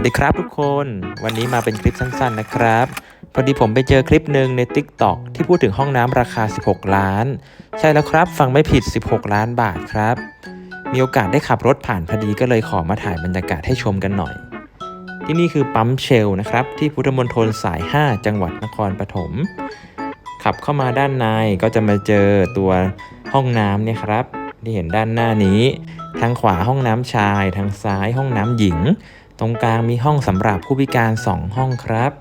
วัสดีครับทุกคน วันนี้มาเป็นคลิปสั้นๆนะครับ พอดีผมไปเจอคลิปหนึ่งใน TikTok ที่พูดถึงห้องน้ำราคา 16 ล้าน ใช่แล้วครับ ฟังไม่ผิด 16 ล้านบาทครับ มีโอกาสได้ขับรถผ่านพอดีก็เลยขอมาถ่ายบรรยากาศให้ชมกันหน่อย ที่นี่คือปั๊มเชลนะครับ ที่พุทธมณฑลสาย 5 จังหวัดนครปฐมขับเข้ามาด้านในก็จะมาเจอตัวห้องน้ำเนี่ยครับที่เห็นด้านหน้านี้ ทางขวาห้องน้ำชาย ทางซ้ายห้องน้ำหญิง ตรงกลางมีห้องสำหรับผู้พิการ 2 ห้องครับ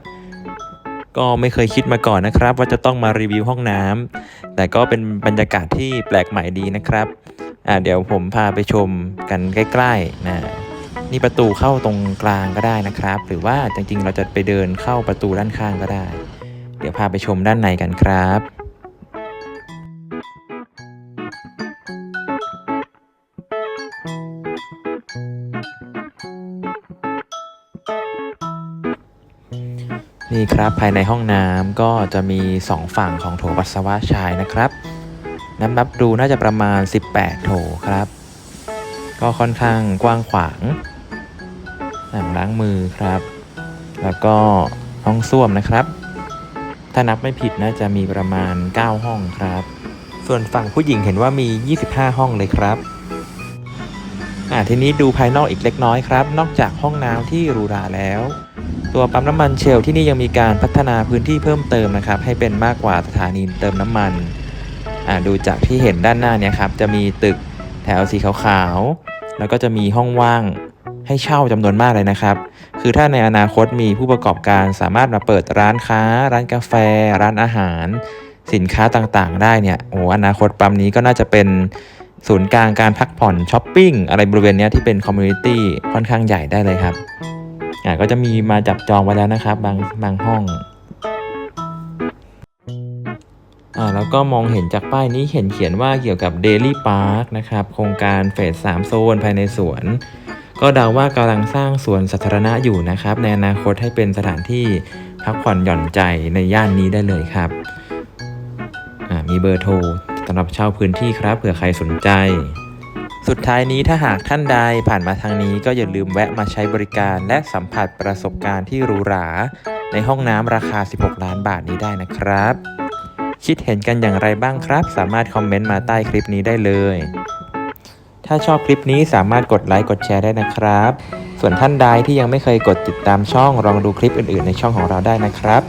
ก็ไม่เคยคิดมาก่อนนะครับ ว่าจะต้องมารีวิวห้องน้ำแต่ก็เป็นบรรยากาศที่แปลกใหม่ดีนะครับอ่าเดี๋ยวผมพาไปชมกันใกล้ๆนะนี่ประตูเข้าตรงกลางก็ได้นะครับ หรือว่าจริงๆ เราจะไปเดินเข้าประตูด้านข้างก็ได้ เดี๋ยวพาไปชมด้านในกันครับ นี่ครับภายในห้องน้ำก็จะมี 2 ฝั่งของโถปัสสาวะชายนะครับนับนับดูน่าจะประมาณ 18 โถครับ ก็ค่อนข้างกว้างขวางอ่างล้างมือครับ แล้วก็ห้องส้วมนะครับ ถ้านับไม่ผิดน่าจะมีประมาณ 9 ห้องครับ ส่วนฝั่งผู้หญิงเห็นว่ามี 25 ห้องเลยครับอ่าทีนี้ดูภายนอกอีกเล็กน้อยครับ นอกจากห้องน้ำที่หรูหราแล้ว ตัวปั๊มน้ำมันเชลที่นี่ยังมีการพัฒนาพื้นที่เพิ่มเติมนะครับ ให้เป็นมากกว่าสถานีเติมน้ำมันอ่าดูจากที่เห็นด้านหน้าเนี่ยครับจะมีตึกแถวสีขาวๆแล้วก็จะมีห้องว่างให้เช่าจำนวนมากเลยนะครับ คือถ้าในอนาคตมีผู้ประกอบการสามารถมาเปิดร้านค้า ร้านกาแฟ ร้านอาหาร สินค้าต่างๆ ได้เนี่ยโอ้อนาคตปั๊มนี้ก็น่าจะเป็นศูนย์กลางการพักผ่อนช้อปปิ้งอะไรบริเวณนี้ที่เป็นคอมมูนิตี้ค่อนข้างใหญ่ได้เลยครับ อ่าก็จะมีมาจับจองไว้แล้วนะครับ บางบางห้องอ่าแล้วก็มองเห็นจากป้ายนี้เห็นเขียนว่าเกี่ยวกับ Daily Park นะครับ โครงการเฟส3โซนภายในสวน ก็เดาว่ากำลังสร้างสวนสาธารณะอยู่นะครับ ในอนาคตให้เป็นสถานที่พักผ่อนหย่อนใจในย่านนี้ได้เลยครับอ่ามีเบอร์โทรสำหรับเช่าพื้นที่ครับเผื่อใครสนใจ สุดท้ายนี้ถ้าหากท่านใดผ่านมาทางนี้ก็อย่าลืมแวะมาใช้บริการและสัมผัสประสบการณ์ที่หรูหรา ในห้องน้ำราคา 16 ล้านบาทนี้ได้นะครับ คิดเห็นกันอย่างไรบ้างครับ สามารถคอมเมนต์มาใต้คลิปนี้ได้เลย ถ้าชอบคลิปนี้สามารถกดไลค์กดแชร์ได้นะครับ ส่วนท่านใดที่ยังไม่เคยกดติดตามช่องลองดูคลิปอื่น ๆ ในช่องของเราได้นะครับ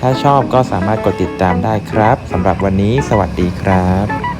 ถ้าชอบก็สามารถกดติดตามได้ครับสำหรับวันนี้ สวัสดีครับ